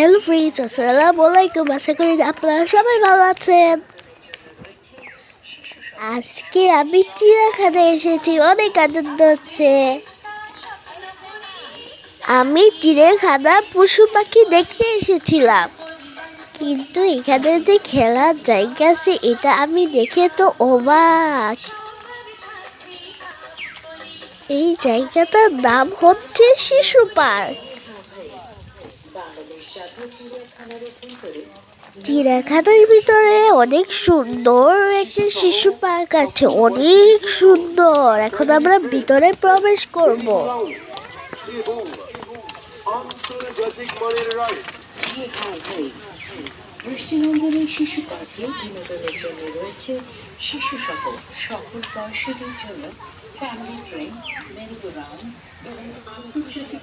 Hello fridge আসসালামু আলাইকুম আশা করি আপনারা সবাই ভালো আছেন। আজকে আমি চিড়িয়াখানায় এসেছি। অনেক আনন্দ হচ্ছে। আমি চিড়িয়াখানা পশু পাখি দেখতে এসেছিলাম। কিন্তু এখানে যে খেলার জায়গা আছে, এটা আমি দেখে তো অবাক। এই জায়গাটার নাম হচ্ছে শিশু পার্ক। চিড়িয়াখানার ভিতরে অনেক সুন্দর একটা শিশু পার্ক আছে, অনেক সুন্দর। এখন আমরা ভিতরে প্রবেশ করব। শিশু পার্কে বিনোদনের জন্য রয়েছে শিশু সহ সকল বয়সীদের জন্য ফ্যামিলি ট্রেন এবং আন্তর্জাতিক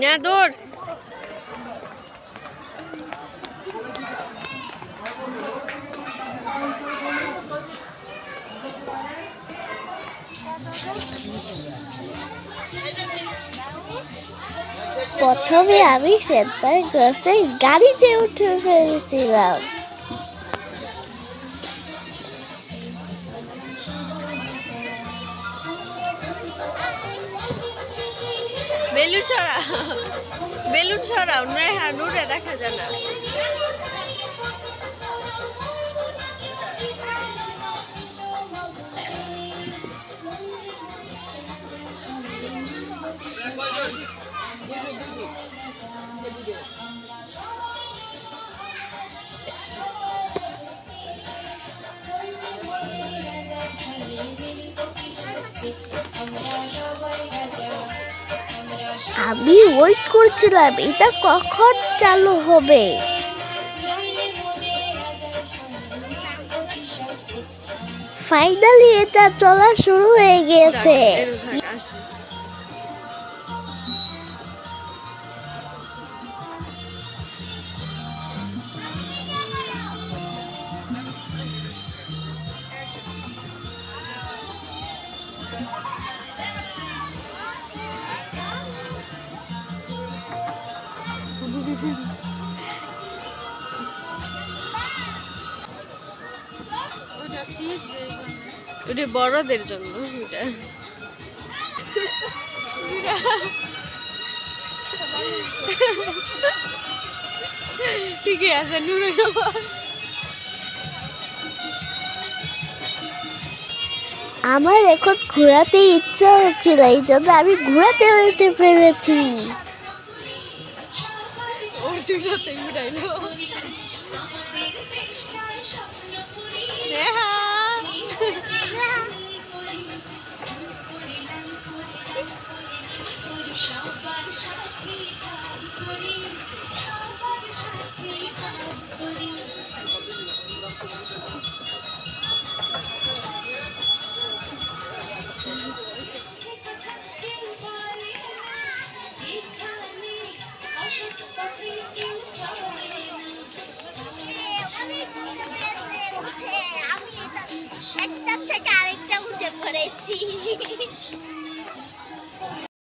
না প্রথমে আমি সেন্টার ক্রসে গাড়িতে উঠে ফেলেছিলাম। বেলুন ছড়া বেলুন ছড়াও নেহা নূরে দেখা যায় না। আমি ওয়েট করছিলাম এটা কখন চালু হবে? ফাইনালি এটা চলা শুরু হয়ে গিয়েছে। যাক, এরও বড়দের জন্য ঠিকই আছে, নুরে আমার এখন ঘোরাতে ইচ্ছা হচ্ছিল, এই জন্য আমি ঘোরাতে উঠে ফেলেছি ওর দুটাতে উড়াইলো নেহা একটা থেকে আরেকটা উঠে পড়েছি।